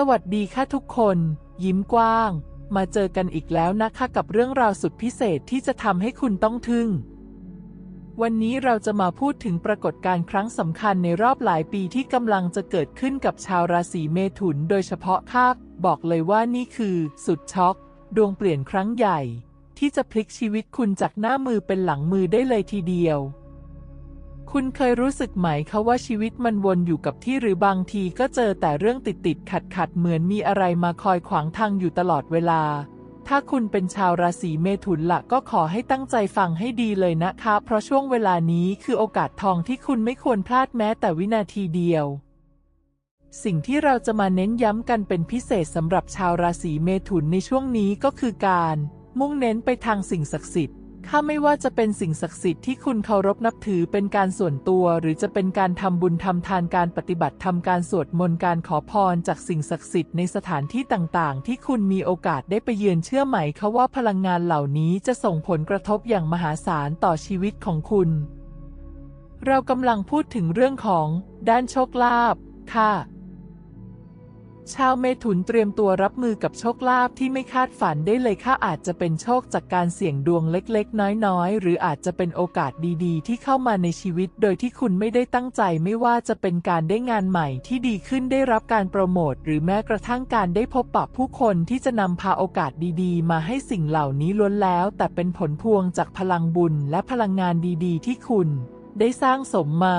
สวัสดีค่ะทุกคน ยิ้มกว้าง มาเจอกันอีกแล้วนะคะกับเรื่องราวสุดพิเศษที่จะทำให้คุณต้องทึ่ง วันนี้เราจะมาพูดถึงปรากฏการณ์ครั้งสำคัญในรอบหลายปีที่กำลังจะเกิดขึ้นกับชาวราศีเมถุนโดยเฉพาะค่าบอกเลยว่านี่คือ สุดช็อก ดวงเปลี่ยนครั้งใหญ่ ที่จะพลิกชีวิตคุณจากหน้ามือเป็นหลังมือได้เลยทีเดียว คุณเคยรู้สึกไหมคะว่าชีวิตมันวนอยู่กับที่หรือบางทีก็เจอแต่เรื่องติดติดขัดขัดเหมือนมีอะไรมาคอยขวางทางอยู่ตลอดเวลา ถ้าคุณเป็นชาวราศีเมถุนละก็ขอให้ตั้งใจฟังให้ดีเลยนะคะ เพราะช่วงเวลานี้คือโอกาสทองที่คุณไม่ควรพลาดแม้แต่วินาทีเดียว สิ่งที่เราจะมาเน้นย้ำกันเป็นพิเศษสำหรับชาวราศีเมถุนในช่วงนี้ก็คือการ มุ่งเน้นไปทางสิ่งศักดิ์สิทธิ์ ถ้าไม่ว่าจะเป็นสิ่งศักดิ์สิทธิ์ที่คุณเคารพนับถือเป็นการส่วนตัว หรือจะเป็นการทำบุญทำทานการปฏิบัติทำการสวดมนต์การขอพรจากสิ่งศักดิ์สิทธิ์ในสถานที่ต่างๆ ที่คุณมีโอกาสได้ไปเยือนเชื่อไหมคะว่าพลังงานเหล่านี้จะส่งผลกระทบอย่างมหาศาลต่อชีวิตของคุณ เรากำลังพูดถึงเรื่องของด้านโชคลาภค่ะ ชาวเมถุนเตรียมตัวรับมือกับโชคลาภที่ไม่คาดฝันได้เลยค่ะอาจจะเป็นโชคจากการเสี่ยงดวงเล็กๆ น้อยๆ หรืออาจจะเป็นโอกาสดีๆ ที่เข้ามาในชีวิต โดยที่คุณไม่ได้ตั้งใจไม่ว่าจะเป็นการได้งานใหม่ที่ดีขึ้นได้รับการโปรโมทหรือแม้กระทั่งการได้พบปะผู้คนที่จะนำพาโอกาสดีๆ มาให้สิ่งเหล่านี้ล้วนแล้ว แต่เป็นผลพวงจากพลังบุญและพลังงานดีๆ ที่คุณ ได้สร้างสมมา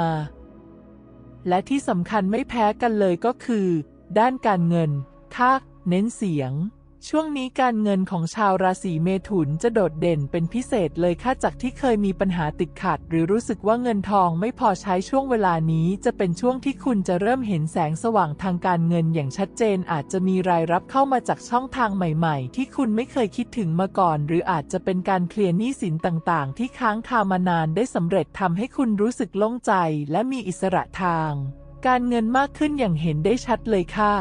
และที่สำคัญไม่แพ้กันเลยก็คือ ด้านการเงินค่าเน้นเสียง ช่วงนี้การเงินของชาวราศีเมถุนจะโดดเด่นเป็นพิเศษเลยค่ะจากที่เคยมีปัญหาติดขัด หรือรู้สึกว่าเงินทองไม่พอใช้ช่วงเวลานี้ จะเป็นช่วงที่คุณจะเริ่มเห็นแสงสว่างทางการเงินอย่างชัดเจน อาจจะมีรายรับเข้ามาจากช่องทางใหม่ ๆ ที่คุณไม่เคยคิดถึงมาก่อน หรืออาจจะเป็นการเคลียร์หนี้สินต่างๆ ที่ค้างคามานานได้สำเร็จทำให้คุณรู้สึกโล่งใจ และมีอิสระทาง การเงินมากขึ้นอย่างเห็นได้ชัดเลยค่ะ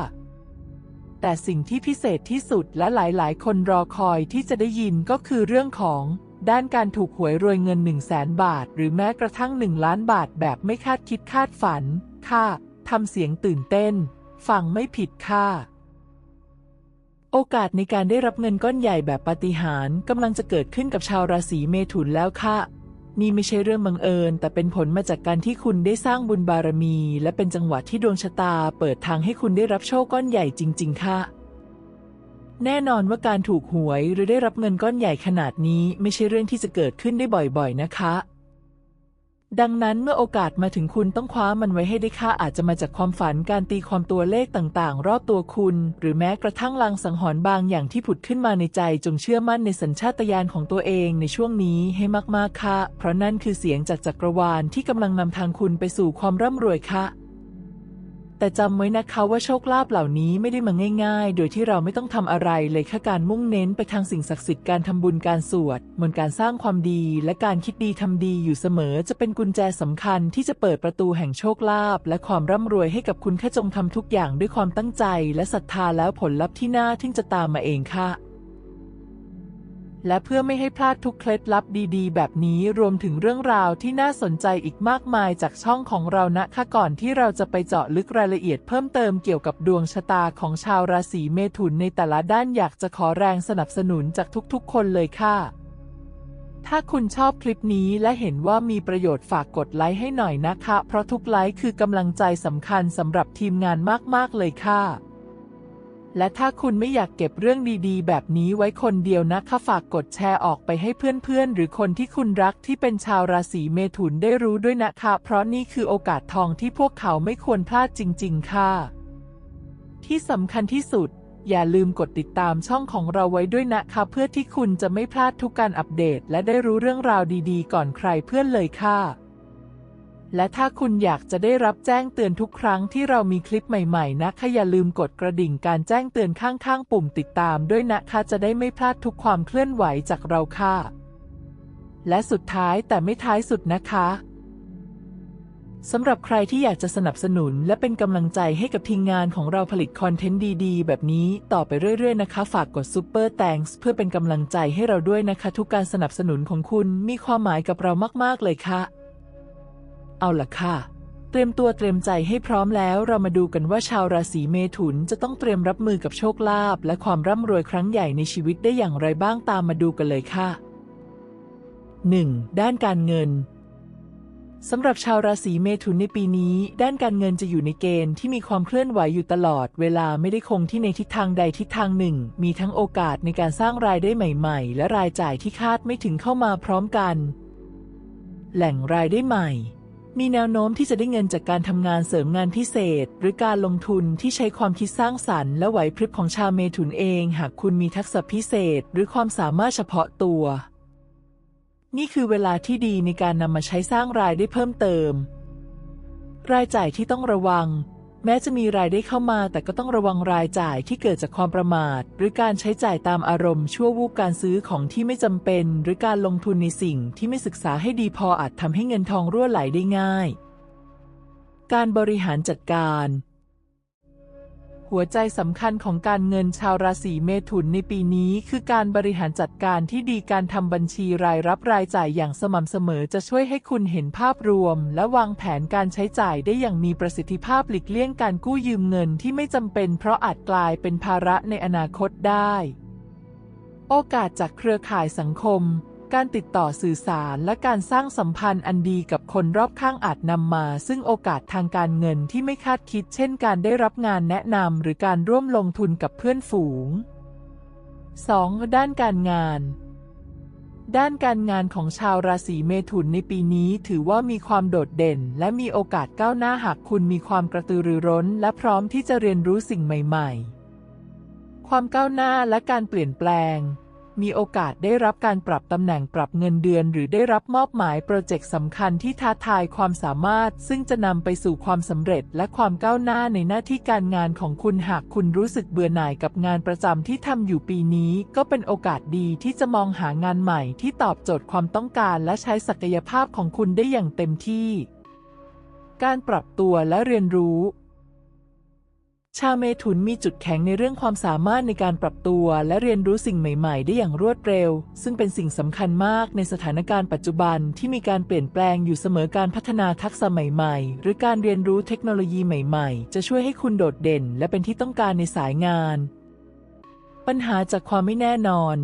แต่สิ่งที่พิเศษที่สุดและหลายๆ คนรอคอยที่จะได้ยินก็คือเรื่องของ ด้านการถูกหวยรวยเงิน 1 0 0 0 0แสนบาท หรือแม้กระทั่ง 1 ล้านบาทแบบไม่คาดคิดคาดฝัน ค่ะทำเสียงตื่นเต้น ฟังไม่ผิดค่ะ โอกาสในการได้รับเงินก้อนใหญ่แบบปาฏิหาริย์กำลังจะเกิดขึ้นกับชาวราศีเมถุนแล้วค่ะ นี่ไม่ใช่เรื่องบังเอิญ แต่เป็นผลมาจากการที่คุณได้สร้างบุญบารมี และเป็นจังหวะที่ดวงชะตา เปิดทางให้คุณได้รับโชคก้อนใหญ่จริง ๆ ค่ะ แน่นอนว่าการถูกหวยหรือได้รับเงินก้อนใหญ่ขนาดนี้ ไม่ใช่เรื่องที่จะเกิดขึ้นได้บ่อยๆ นะคะ ดังนั้นเมื่อโอกาสมาถึงคุณต้องคว้ามันไว้ให้ได้ค่าอาจจะมาจากความฝันการตีความตัวเลขต่างๆ รอบตัวคุณ หรือแม้กระทั่งลางสังหรณ์บางอย่างที่ผุดขึ้นมาในใจ จงเชื่อมั่นในสัญชาตญาณของตัวเองในช่วงนี้ให้มากๆค่ะ เพราะนั่นคือเสียงจากจักรวาลที่กำลังนำทางคุณไปสู่ความร่ำรวยค่ะ แต่จำไว้นะคะว่าโชคลาภเหล่านี้ไม่ได้มาง่าย ๆ โดยที่เราไม่ต้องทำอะไรเลยแค่การมุ่งเน้นไปทางสิ่งศักดิ์สิทธิ์การทำบุญการสวดมนต์การสร้างความดี และการคิดดีทำดีอยู่เสมอจะเป็นกุญแจสำคัญที่จะเปิดประตูแห่งโชคลาภและความร่ำรวยให้กับคุณแค่จงทำทุกอย่างด้วยความตั้งใจ และศรัทธาแล้วผลลัพธ์ที่น่าทึ่งจะตามมาเองค่ะ และเพื่อไม่ให้พลาดทุกเคล็ดลับดีๆ แบบนี้รวมถึงเรื่องราวที่น่าสนใจอีกมากมายจากช่องของเรานะคะก่อนที่เราจะไปเจาะลึกรายละเอียดเพิ่มเติมเกี่ยวกับดวงชะตาของชาวราศีเมถุนในแต่ละด้านอยากจะขอแรงสนับสนุนจากทุกๆ คนเลยค่ะ ถ้าคุณชอบคลิปนี้และเห็นว่ามีประโยชน์ฝากกดไลค์ให้หน่อยนะคะ เพราะทุกไลค์คือกำลังใจสำคัญสำหรับทีมงานมากๆเลยค่ะ และถ้าคุณไม่อยากเก็บเรื่องดีๆ แบบนี้ไว้คนเดียวนะคะฝากกดแชร์ออกไปให้เพื่อนๆ หรือคนที่คุณรักที่เป็นชาวราศีเมถุนได้รู้ด้วยนะคะ เพราะนี่คือโอกาสทองที่พวกเขาไม่ควรพลาดจริง ๆ ค่ะ ที่สำคัญที่สุด อย่าลืมกดติดตามช่องของเราไว้ด้วยนะคะ เพื่อที่คุณจะไม่พลาดทุกการอัปเดต และได้รู้เรื่องราวดีๆ ก่อนใครเพื่อนเลยค่ะ และถ้าคุณอยากจะได้รับแจ้งเตือนทุกครั้งที่เรามีคลิปใหม่ๆ นะคะอย่าลืมกดกระดิ่งการแจ้งเตือนข้างๆ ปุ่มติดตามด้วยนะคะจะได้ไม่พลาดทุกความเคลื่อนไหวจากเราค่ะ และสุดท้ายแต่ไม่ท้ายสุดนะคะสำหรับใครที่อยากจะสนับสนุนและเป็นกำลังใจให้กับทีมงานของเราผลิตคอนเทนต์ดีๆ แบบนี้ต่อไปเรื่อยๆนะคะ ฝากกด Super Thanks เพื่อเป็นกำลังใจให้เราด้วยนะคะ ทุกการสนับสนุนของคุณมีความหมายกับเรามากๆเลยค่ะ เอาล่ะค่ะ เตรียมตัวเตรียมใจให้พร้อมแล้ว เรามาดูกันว่าชาวราศีเมถุนจะต้องเตรียมรับมือกับโชคลาภและความร่ำรวยครั้งใหญ่ในชีวิตได้อย่างไรบ้างตามมาดูกันเลยค่ะ 1. ด้านการเงินสำหรับชาวราศีเมถุนในปีนี้ ด้านการเงินจะอยู่ในเกณฑ์ที่มีความเคลื่อนไหวอยู่ตลอด เวลาไม่ได้คงที่ในทิศทางใดทิศทางหนึ่ง มีทั้งโอกาสในการสร้างรายได้ใหม่ ๆ และรายจ่ายที่คาดไม่ถึงเข้ามาพร้อมกัน แหล่งรายได้ใหม่ มีแนวโน้มที่จะได้เงินจากการทำงานเสริมงานพิเศษ หรือการลงทุนที่ใช้ความคิดสร้างสรรค์และไหวพริบของชาวเมถุนเอง หากคุณมีทักษะพิเศษ หรือความสามารถเฉพาะตัว นี่คือเวลาที่ดีในการนำมาใช้สร้างรายได้เพิ่มเติม รายจ่ายที่ต้องระวัง แม้จะมีรายได้เข้ามาแต่ก็ต้องระวังรายจ่ายที่เกิดจากความประมาท หรือการใช้จ่ายตามอารมณ์ชั่ววูบการซื้อของที่ไม่จำเป็น หรือการลงทุนในสิ่งที่ไม่ศึกษาให้ดีพออาจทำให้เงินทองรั่วไหลได้ง่าย การบริหารจัดการ หัวใจสำคัญของการเงินชาวราศีเมถุนในปีนี้ คือการบริหารจัดการที่ดีการทำบัญชีรายรับรายจ่ายอย่างสม่ำเสมอจะช่วยให้คุณเห็นภาพรวม และวางแผนการใช้จ่ายได้อย่างมีประสิทธิภาพหลีกเลี่ยงการกู้ยืมเงินที่ไม่จำเป็น เพราะอาจกลายเป็นภาระในอนาคตได้ โอกาสจากเครือข่ายสังคม การติดต่อสื่อสารและการสร้างสัมพันธ์อันดีกับคนรอบข้างอาจนำมา ซึ่งโอกาสทางการเงินที่ไม่คาดคิด เช่นการได้รับงานแนะนำหรือการร่วมลงทุนกับเพื่อนฝูง 2. ด้านการงาน ด้านการงานของชาวราศีเมถุนในปีนี้ถือว่ามีความโดดเด่น และมีโอกาสก้าวหน้าหากคุณมีความกระตือรือร้น และพร้อมที่จะเรียนรู้สิ่งใหม่ ๆ ความก้าวหน้าและการเปลี่ยนแปลง มีโอกาสได้รับการปรับตำแหน่งปรับเงินเดือน หรือได้รับมอบหมายโปรเจกต์สำคัญที่ท้าทายความสามารถ ซึ่งจะนำไปสู่ความสำเร็จและความก้าวหน้าในหน้าที่การงานของคุณหากคุณรู้สึกเบื่อหน่ายกับงานประจำที่ทำอยู่ปีนี้ ก็เป็นโอกาสดีที่จะมองหางานใหม่ที่ตอบโจทย์ความต้องการ และใช้ศักยภาพของคุณได้อย่างเต็มที่ การปรับตัวและเรียนรู้ ชาวเมถุนมีจุดแข็งในเรื่องความสามารถในการปรับตัว และเรียนรู้สิ่งใหม่ ๆ ได้อย่างรวดเร็ว ซึ่งเป็นสิ่งสำคัญมากในสถานการณ์ปัจจุบันที่มีการเปลี่ยนแปลงอยู่เสมอการพัฒนาทักษะใหม่ ๆ หรือการเรียนรู้เทคโนโลยีใหม่ ๆ จะช่วยให้คุณโดดเด่น และเป็นที่ต้องการในสายงาน ปัญหาจากความไม่แน่นอน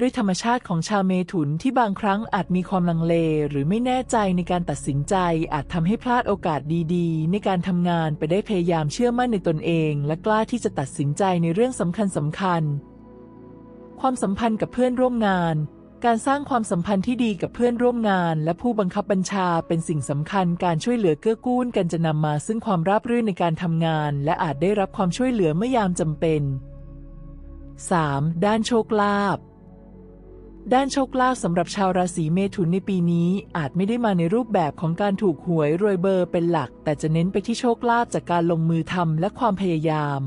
ด้วยธรรมชาติของชาวเมถุนที่บางครั้งอาจมีความลังเล หรือไม่แน่ใจในการตัดสินใจ อาจทำให้พลาดโอกาสดีๆ ในการทำงานไปได้พยายามเชื่อมั่นในตนเอง และกล้าที่จะตัดสินใจในเรื่องสำคัญสำคัญๆความสัมพันธ์กับเพื่อนร่วมงาน การสร้างความสัมพันธ์ที่ดีกับเพื่อนร่วมงาน และผู้บังคับบัญชาเป็นสิ่งสำคัญ การช่วยเหลือเกื้อกูลกันจะนำมาซึ่งความราบรื่นในการทำงาน และอาจได้รับความช่วยเหลือเมื่อยามจำเป็น 3. ด้านโชคลาภ ด้านโชคลาภสำหรับชาวราศีเมถุนในปีนี้ อาจไม่ได้มาในรูปแบบของการถูกหวยรวยเบอร์เป็นหลัก แต่จะเน้นไปที่โชคลาภจากการลงมือทำและความพยายาม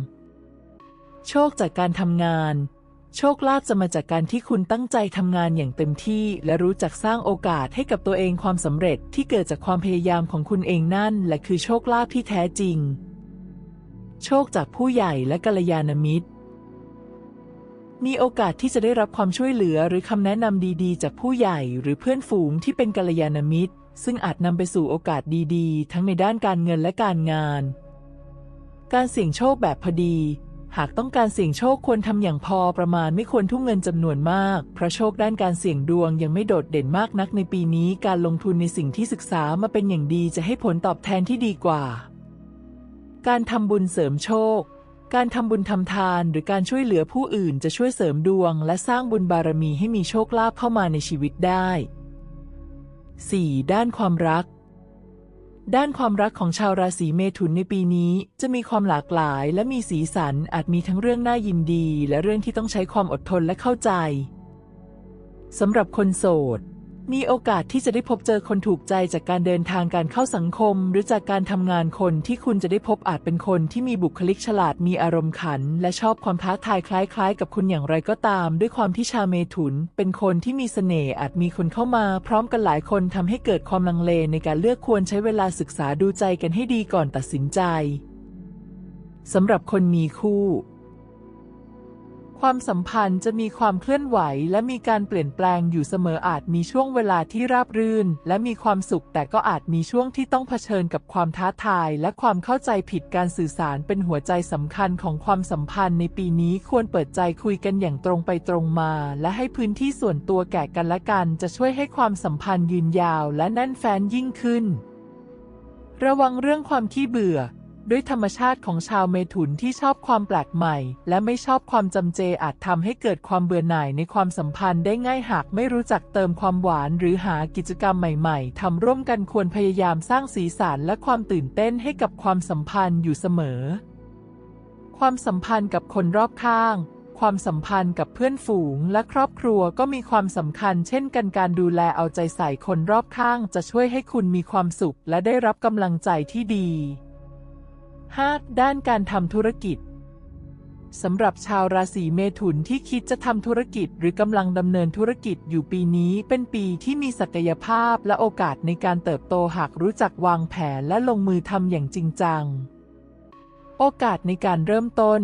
โชคจากการทำงาน โชคลาภจะมาจากการที่คุณตั้งใจทำงานอย่างเต็มที่ และรู้จักสร้างโอกาสให้กับตัวเองความสำเร็จที่เกิดจากความพยายามของคุณเองนั่น และคือโชคลาภที่แท้จริง โชคจากผู้ใหญ่และกัลยาณมิตร มีโอกาสที่จะได้รับความช่วยเหลือหรือคำแนะนำดีๆ จากผู้ใหญ่หรือเพื่อนฝูงที่เป็นกัลยาณมิตร ซึ่งอาจนำไปสู่โอกาสดีๆ ทั้งในด้านการเงินและการงาน การเสี่ยงโชคแบบพอดี หากต้องการเสี่ยงโชคควรทำอย่างพอประมาณไม่ควรทุ่มเงินจำนวนมาก เพราะโชคด้านการเสี่ยงดวงยังไม่โดดเด่นมากนักในปีนี้ การลงทุนในสิ่งที่ศึกษามาเป็นอย่างดีจะให้ผลตอบแทนที่ดีกว่า การทำบุญเสริมโชค การทำบุญทำทานหรือการช่วยเหลือผู้อื่นจะช่วยเสริมดวง และสร้างบุญบารมีให้มีโชคลาภเข้ามาในชีวิตได้ 4. ด้านความรัก ด้านความรักของชาวราศีเมถุนในปีนี้ จะมีความหลากหลายและมีสีสันอาจมีทั้งเรื่องน่ายินดี และเรื่องที่ต้องใช้ความอดทนและเข้าใจสำหรับคนโสด มีโอกาสที่จะได้พบเจอคนถูกใจจากการเดินทางการเข้าสังคม หรือจากการทำงานคนที่คุณจะได้พบอาจเป็นคนที่มีบุคลิกฉลาดมีอารมณ์ขัน และชอบความท้าทายคล้าย ๆ กับคุณอย่างไรก็ตาม ด้วยความที่ชาเมถุน เป็นคนที่มีเสน่ห์อาจมีคนเข้ามา พร้อมกันหลายคนทำให้เกิดความลังเลในการเลือกควรใช้เวลาศึกษาดูใจกันให้ดีก่อนตัดสินใจสำหรับคนมีคู่ ความสัมพันธ์จะมีความเคลื่อนไหวและมีการเปลี่ยนแปลงอยู่เสมออาจมีช่วงเวลาที่ราบรื่น และมีความสุข แต่ก็อาจมีช่วงที่ต้องเผชิญกับความท้าทาย และความเข้าใจผิดการสื่อสารเป็นหัวใจสำคัญของความสัมพันธ์ในปีนี้ควรเปิดใจคุยกันอย่างตรงไปตรงมา และให้พื้นที่ส่วนตัวแก่กันและกัน จะช่วยให้ความสัมพันธ์ยืนยาว และแน่นแฟ้นยิ่งขึ้น ระวังเรื่องความขี้เบื่อ ด้วยธรรมชาติของชาวเมถุนที่ชอบความแปลกใหม่ และไม่ชอบความจำเจอาจทำให้เกิดความเบื่อหน่ายในความสัมพันธ์ได้ง่ายหากไม่รู้จักเติมความหวาน หรือหากิจกรรมใหม่ๆทำร่วมกันควรพยายามสร้างสีสันและความตื่นเต้นให้กับความสัมพันธ์อยู่เสมอ ความสัมพันธ์กับคนรอบข้างความสัมพันธ์กับเพื่อนฝูงและครอบครัวก็มีความสำคัญเช่นกันการดูแลเอาใจใส่คนรอบข้างจะช่วยให้คุณมีความสุขและได้รับกำลังใจที่ดี 5. ด้านการทำธุรกิจสำหรับชาวราศีเมถุนที่คิดจะทำธุรกิจหรือกำลังดำเนินธุรกิจอยู่ปีนี้เป็นปีที่มีศักยภาพและโอกาสในการเติบโตหากรู้จักวางแผนและลงมือทำอย่างจริงจัง โอกาสในการเริ่มต้น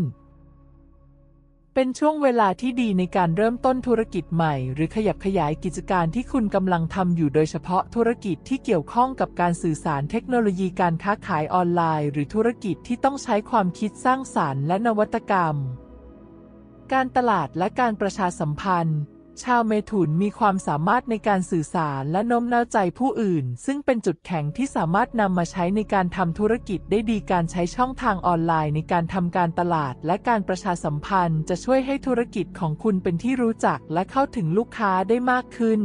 เป็นช่วงเวลาที่ดีในการเริ่มต้นธุรกิจใหม่ หรือขยับขยายกิจการที่คุณกำลังทำอยู่โดยเฉพาะธุรกิจที่เกี่ยวข้องกับการสื่อสารเทคโนโลยีการค้าขายออนไลน์ หรือธุรกิจที่ต้องใช้ความคิดสร้างสารรค์และนวัตกรรม การตลาดและการประชาสัมพันธ์ ชาวเมถุนมีความสามารถในการสื่อสารและโน้มน้าวใจผู้อื่น ซึ่งเป็นจุดแข็งที่สามารถนำมาใช้ในการทำธุรกิจได้ดีการใช้ช่องทางออนไลน์ในการทำการตลาด และการประชาสัมพันธ์ จะช่วยให้ธุรกิจของคุณเป็นที่รู้จักและเข้าถึงลูกค้าได้มากขึ้น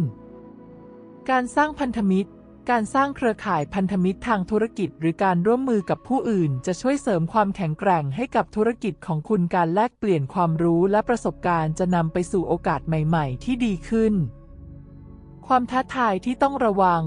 การสร้างพันธมิตร การสร้างเครือข่ายพันธมิตรทางธุรกิจ หรือการร่วมมือกับผู้อื่น จะช่วยเสริมความแข็งแกร่งให้กับธุรกิจของคุณการแลกเปลี่ยนความรู้และประสบการณ์จะนำไปสู่โอกาสใหม่ ๆ ที่ดีขึ้น ความท้าทายที่ต้องระวัง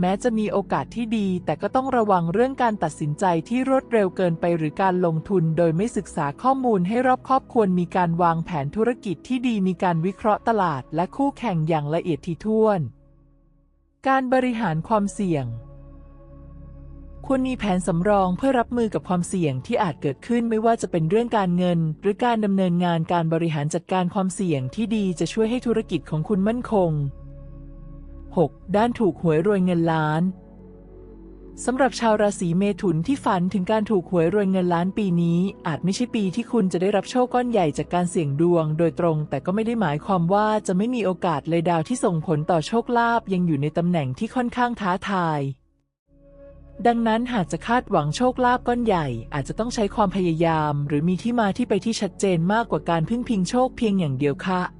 แม้จะมีโอกาสที่ดี แต่ก็ต้องระวังเรื่องการตัดสินใจที่รวดเร็วเกินไป หรือการลงทุนโดยไม่ศึกษาข้อมูลให้รอบคอบควรมีการวางแผนธุรกิจที่ดีมีการวิเคราะห์ตลาด และคู่แข่งอย่างละเอียดถี่ถ้วน การบริหารความเสี่ยง ควรมีแผนสำรองเพื่อรับมือกับความเสี่ยงที่อาจเกิดขึ้นไม่ว่าจะเป็นเรื่องการเงิน หรือการดำเนินงานการบริหารจัดการความเสี่ยงที่ดีจะช่วยให้ธุรกิจของคุณมั่นคง 6. ด้านถูกหวยรวยเงินล้าน สำหรับชาวราศีเมถุนที่ฝันถึงการถูกหวยรวยเงินล้านปีนี้ อาจไม่ใช่ปีที่คุณจะได้รับโชคก้อนใหญ่จากการเสี่ยงดวง โดยตรง แต่ก็ไม่ได้หมายความว่าจะไม่มีโอกาสเลยดาวที่ส่งผลต่อโชคลาภยังอยู่ในตำแหน่งที่ค่อนข้างท้าทาย ดังนั้นหากจะคาดหวังโชคลาภก้อนใหญ่ อาจจะต้องใช้ความพยายาม หรือมีที่มาที่ไปที่ชัดเจนมากกว่าการพึ่งพิงโชคเพียงอย่างเดียวค่ะ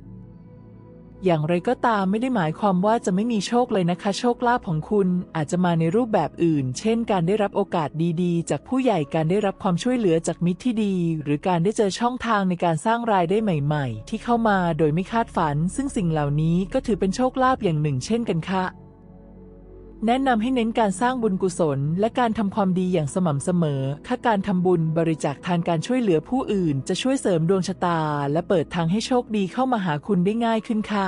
อย่างไรก็ตามไม่ได้หมายความว่าจะไม่มีโชคเลยนะคะ โชคลาภของคุณอาจจะมาในรูปแบบอื่น เช่น การได้รับโอกาสดีๆ จากผู้ใหญ่การได้รับความช่วยเหลือจากมิตรที่ดี หรือการได้เจอช่องทางในการสร้างรายได้ใหม่ ๆ ที่เข้ามาโดยไม่คาดฝัน ซึ่งสิ่งเหล่านี้ก็ถือเป็นโชคลาภอย่างหนึ่ง เช่นกันค่ะ แนะนำให้เน้นการสร้างบุญกุศล และการทำความดีอย่างสม่ำเสมอ ค่าการทำบุญบริจาคทานการช่วยเหลือผู้อื่น จะช่วยเสริมดวงชะตา และเปิดทางให้โชคดีเข้ามาหาคุณได้ง่ายขึ้นค่ะ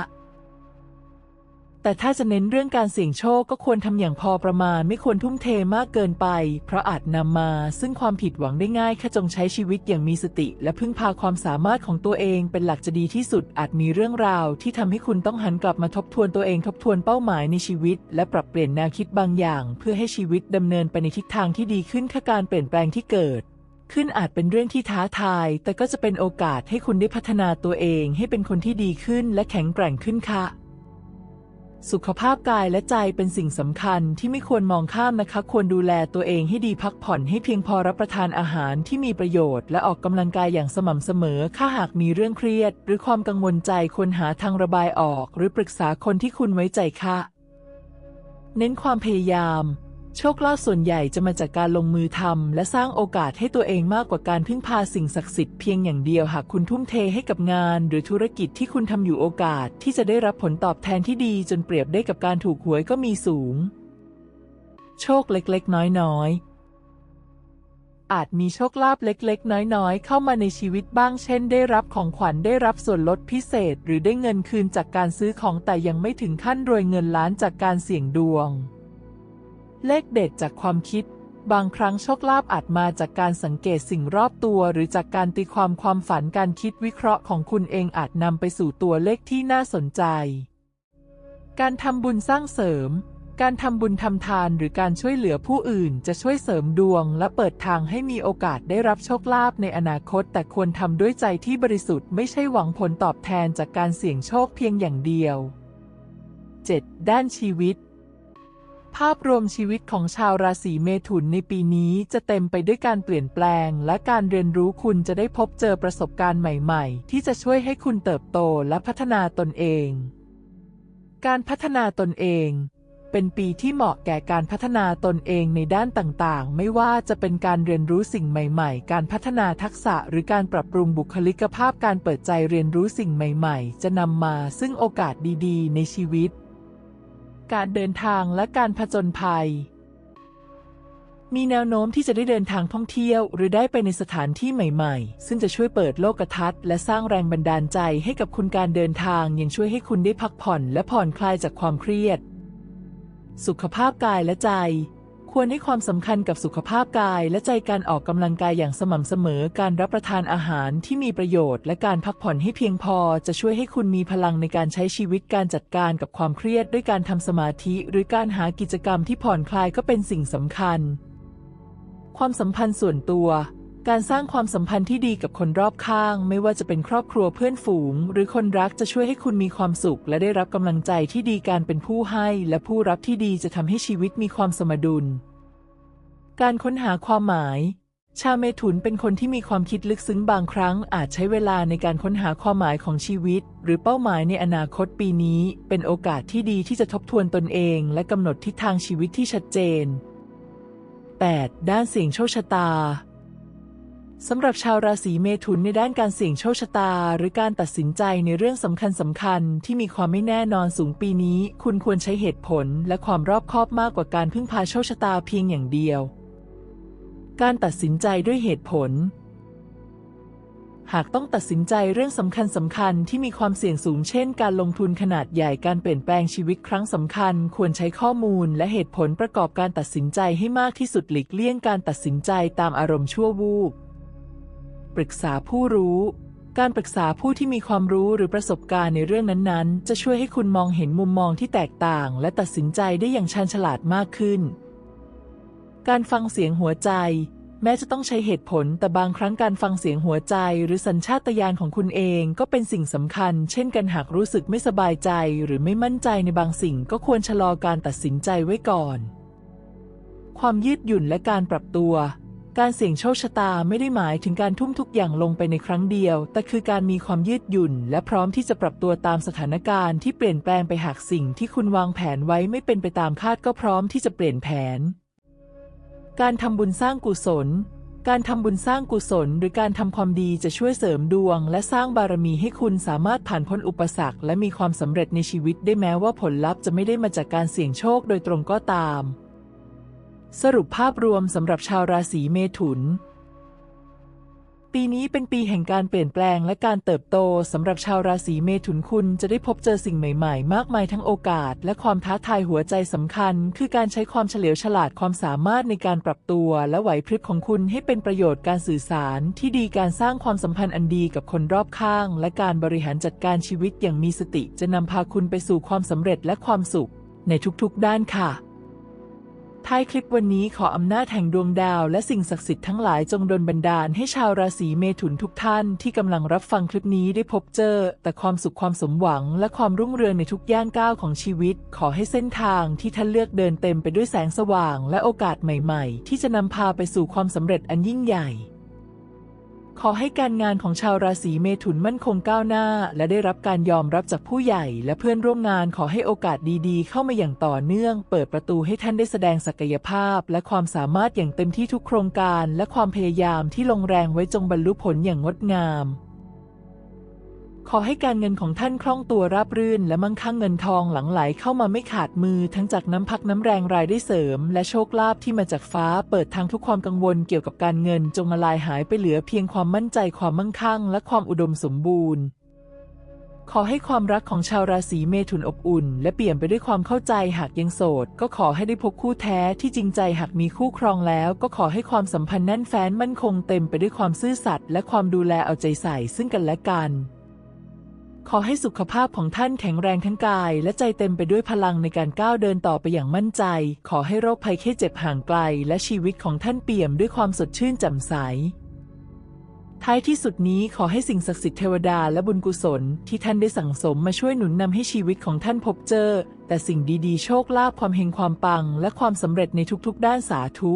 แต่ถ้าจะเน้นเรื่องการเสี่ยงโชคก็ควรทำอย่างพอประมาณไม่ควรทุ่มเทมากเกินไป เพราะอาจนำมาซึ่งความผิดหวังได้ง่ายค่ะจงใช้ชีวิตอย่างมีสติ และพึ่งพาความสามารถของตัวเองเป็นหลักจะดีที่สุด อาจมีเรื่องราวที่ทำให้คุณต้องหันกลับมาทบทวนตัวเองทบทวนเป้าหมายในชีวิต และปรับเปลี่ยนแนวคิดบางอย่าง เพื่อให้ชีวิตดำเนินไปในทิศทางที่ดีขึ้นค่ะการเปลี่ยนแปลงที่เกิดขึ้นอาจเป็นเรื่องที่ท้าทาย แต่ก็จะเป็นโอกาสให้คุณได้พัฒนาตัวเองให้เป็นคนที่ดีขึ้นและแข็งแกร่งขึ้นค่ะ สุขภาพกายและใจเป็นสิ่งสำคัญที่ไม่ควรมองข้ามนะคะ ควรดูแลตัวเองให้ดีพักผ่อนให้เพียงพอรับประทานอาหารที่มีประโยชน์ และออกกำลังกายอย่างสม่ำเสมอถ้าหากมีเรื่องเครียด หรือความกังวลใจควรหาทางระบายออก หรือปรึกษาคนที่คุณไว้ใจค่ะ เน้นความพยายาม โชคลาภส่วนใหญ่จะมาจากการลงมือทำและสร้างโอกาสให้ตัวเองมากกว่าการพึ่งพาสิ่งศักดิ์สิทธิ์เพียงอย่างเดียวหากคุณทุ่มเทให้กับงาน หรือธุรกิจที่คุณทำอยู่โอกาสที่จะได้รับผลตอบแทนที่ดีจนเปรียบได้กับการถูกหวยก็มีสูง โชคเล็กๆ น้อยๆอาจมีโชคลาภเล็กๆ น้อยๆ เข้ามาในชีวิตบ้าง เช่น ได้รับของขวัญ ได้รับส่วนลดพิเศษ หรือได้เงินคืนจากการซื้อของแต่ยังไม่ถึงขั้นรวยเงินล้านจากการเสี่ยงดวง เลขเด็ดจากความคิด บางครั้งโชคลาภอาจมาจากการสังเกตสิ่งรอบตัว หรือจากการตีความความฝันการคิดวิเคราะห์ของคุณเองอาจนำไปสู่ตัวเลขที่น่าสนใจ การทำบุญสร้างเสริม การทำบุญทำทานหรือการช่วยเหลือผู้อื่น จะช่วยเสริมดวง และเปิดทางให้มีโอกาสได้รับโชคลาภในอนาคต แต่ควรทำด้วยใจที่บริสุทธิ์ไม่ใช่หวังผลตอบแทนจากการเสี่ยงโชคเพียงอย่างเดียว 7. ด้านชีวิต ภาพรวมชีวิตของชาวราศีเมถุนในปีนี้จะเต็มไปด้วยการเปลี่ยนแปลง และการเรียนรู้คุณจะได้พบเจอประสบการณ์ใหม่ๆ ที่จะช่วยให้คุณเติบโตและพัฒนาตนเอง การพัฒนาตนเอง เป็นปีที่เหมาะแก่การพัฒนาตนเองในด้านต่างๆ ไม่ว่าจะเป็นการเรียนรู้สิ่งใหม่ ๆ การพัฒนาทักษะหรือการปรับปรุงบุคลิกภาพการเปิดใจเรียนรู้สิ่งใหม่ ๆ จะนำมาซึ่งโอกาสดี ๆ ในชีวิต การเดินทางและการผจญภัย มีแนวโน้มที่จะได้เดินทางท่องเที่ยว หรือได้ไปในสถานที่ใหม่ๆ ซึ่งจะช่วยเปิดโลกทัศน์และสร้างแรงบันดาลใจให้กับคุณการเดินทางยังช่วยให้คุณได้พักผ่อนและผ่อนคลายจากความเครียด สุขภาพกายและใจ ควรให้ความสำคัญกับสุขภาพกาย และใจการออกกำลังกายอย่างสม่ำเสมอ การรับประทานอาหารที่มีประโยชน์ และการพักผ่อนให้เพียงพอ จะช่วยให้คุณมีพลังในการใช้ชีวิตการจัดการกับความเครียด ด้วยการทำสมาธิ หรือการหากิจกรรมที่ผ่อนคลายก็เป็นสิ่งสำคัญ ความสัมพันธ์ส่วนตัว การสร้างความสัมพันธ์ที่ดีกับคนรอบข้าง ไม่ว่าจะเป็นครอบครัวเพื่อนฝูง หรือคนรักจะช่วยให้คุณมีความสุข และได้รับกำลังใจที่ดีการเป็นผู้ให้ และผู้รับที่ดีจะทำให้ชีวิตมีความสมดุล การค้นหาความหมาย ชาเมถุนเป็นคนที่มีความคิดลึกซึ้งบางครั้ง อาจใช้เวลาในการค้นหาความหมายของชีวิต หรือเป้าหมายในอนาคตปีนี้ เป็นโอกาสที่ดีที่จะทบทวนตนเอง และกำหนดทิศทางชีวิตที่ชัดเจน 8. ด้านเสียงโชคชะตา สำหรับชาวราศีเมถุนในด้านการเสี่ยงโชคชะตา หรือการตัดสินใจในเรื่องสำคัญสำคัญที่มีความไม่แน่นอนสูงปีนี้ คุณควรใช้เหตุผลและความรอบคอบมากกว่าการพึ่งพาโชคชะตาเพียงอย่างเดียว การตัดสินใจด้วยเหตุผล หากต้องตัดสินใจเรื่องสำคัญสำคัญที่มีความเสี่ยงสูงเช่น การลงทุนขนาดใหญ่การเปลี่ยนแปลงชีวิตครั้งสำคัญ ควรใช้ข้อมูลและเหตุผลประกอบการตัดสินใจให้มากที่สุดหลีกเลี่ยงการตัดสินใจตามอารมณ์ชั่ววูบ ปรึกษาผู้รู้ การปรึกษาผู้ที่มีความรู้หรือประสบการณ์ในเรื่องนั้นๆ จะช่วยให้คุณมองเห็นมุมมองที่แตกต่าง และตัดสินใจได้อย่างชันฉลาดมากขึ้น การฟังเสียงหัวใจ แม้จะต้องใช้เหตุผล แต่บางครั้งการฟังเสียงหัวใจ หรือสัญชาตญาณของคุณเองก็เป็นสิ่งสำคัญ เช่นกันหากรู้สึกไม่สบายใจ หรือไม่มั่นใจในบางสิ่ง ก็ควรชะลอการตัดสินใจไว้ก่อน ความยืดหยุ่นและการปรับตัว การเสี่ยงโชคชะตาไม่ได้หมายถึงการทุ่มทุกอย่างลงไปในครั้งเดียว แต่คือการมีความยืดหยุ่น และพร้อมที่จะปรับตัวตามสถานการณ์ที่เปลี่ยนแปลงไปหากสิ่งที่คุณวางแผนไว้ไม่เป็นไปตามคาดก็พร้อมที่จะเปลี่ยนแผน การทำบุญสร้างกุศล การทำบุญสร้างกุศล หรือการทำความดีจะช่วยเสริมดวง และสร้างบารมีให้คุณสามารถผ่านพ้นอุปสรรค และมีความสำเร็จในชีวิตได้แม้ว่าผลลัพธ์จะไม่ได้มาจากการเสี่ยงโชคโดยตรงก็ตาม สรุปภาพรวมสำหรับชาวราศีเมถุน ปีนี้เป็นปีแห่งการเปลี่ยนแปลงและการเติบโตสำหรับชาวราศีเมถุนคุณจะได้พบเจอสิ่งใหม่ๆ มากมายทั้งโอกาส และความท้าทายหัวใจสำคัญ คือการใช้ความเฉลียวฉลาดความสามารถในการปรับตัว และไหวพริบของคุณให้เป็นประโยชน์การสื่อสาร ที่ดีการสร้างความสัมพันธ์อันดีกับคนรอบข้าง และการบริหารจัดการชีวิตอย่างมีสติ จะนำพาคุณไปสู่ความสำเร็จและความสุข ในทุกๆด้านค่ะ ท้ายคลิปวันนี้ขออำนาจแห่งดวงดาว และสิ่งศักดิ์สิทธิ์ทั้งหลายจงดลบันดาลให้ชาวราศีเมถุนทุกท่านที่กำลังรับฟังคลิปนี้ได้พบเจอ แต่ความสุขความสมหวัง และความรุ่งเรืองในทุกย่างก้าวของชีวิต ขอให้เส้นทางที่ท่านเลือกเดินเต็มไปด้วยแสงสว่าง และโอกาสใหม่ ๆ ที่จะนำพาไปสู่ความสำเร็จอันยิ่งใหญ่ ขอให้การงานของชาวราศีเมถุนมั่นคงก้าวหน้า และได้รับการยอมรับจากผู้ใหญ่ และเพื่อนร่วมงานขอให้โอกาสดีๆ เข้ามาอย่างต่อเนื่อง เปิดประตูให้ท่านได้แสดงศักยภาพ และความสามารถอย่างเต็มที่ทุกโครงการ และความพยายามที่ลงแรงไว้จงบรรลุผลอย่างงดงาม ขอให้การเงินของท่านคล่องตัวราบรื่น และมั่งคั่งเงินทองหลั่งไหลเข้ามาไม่ขาดมือ ทั้งจากน้ำพักน้ำแรงรายได้เสริม และโชคลาภที่มาจากฟ้า เปิดทางทุกความกังวลเกี่ยวกับการเงิน จงละลายหายไปเหลือเพียงความมั่นใจความมั่งคั่ง และความอุดมสมบูรณ์ ขอให้ความรักของชาวราศีเมถุนอบอุ่น และเปลี่ยมไปด้วยความเข้าใจหากยังโสด ก็ขอให้ได้พบคู่แท้ที่จริงใจหากมีคู่ครองแล้ว ก็ขอให้ความสัมพันธ์แน่นแฟ้นมั่นคงเต็มไปด้วยความซื่อสัตย์และความดูแลเอาใจใส่ซึ่งกันและกัน ขอให้สุขภาพของท่านแข็งแรงทั้งกาย และใจเต็มไปด้วยพลังในการก้าวเดินต่อไปอย่างมั่นใจ ขอให้โรคภัยแค่เจ็บห่างไกล และชีวิตของท่านเปี่ยมด้วยความสดชื่นแจ่มใส ท้ายที่สุดนี้ขอให้สิ่งศักดิ์สิทธิ์เทวดาและบุญกุศล ที่ท่านได้สั่งสมมาช่วยหนุนนำให้ชีวิตของท่านพบเจอ แต่สิ่งดีๆ โชคลาภความเฮงความปัง และความสำเร็จในทุกๆ ด้านสาธุ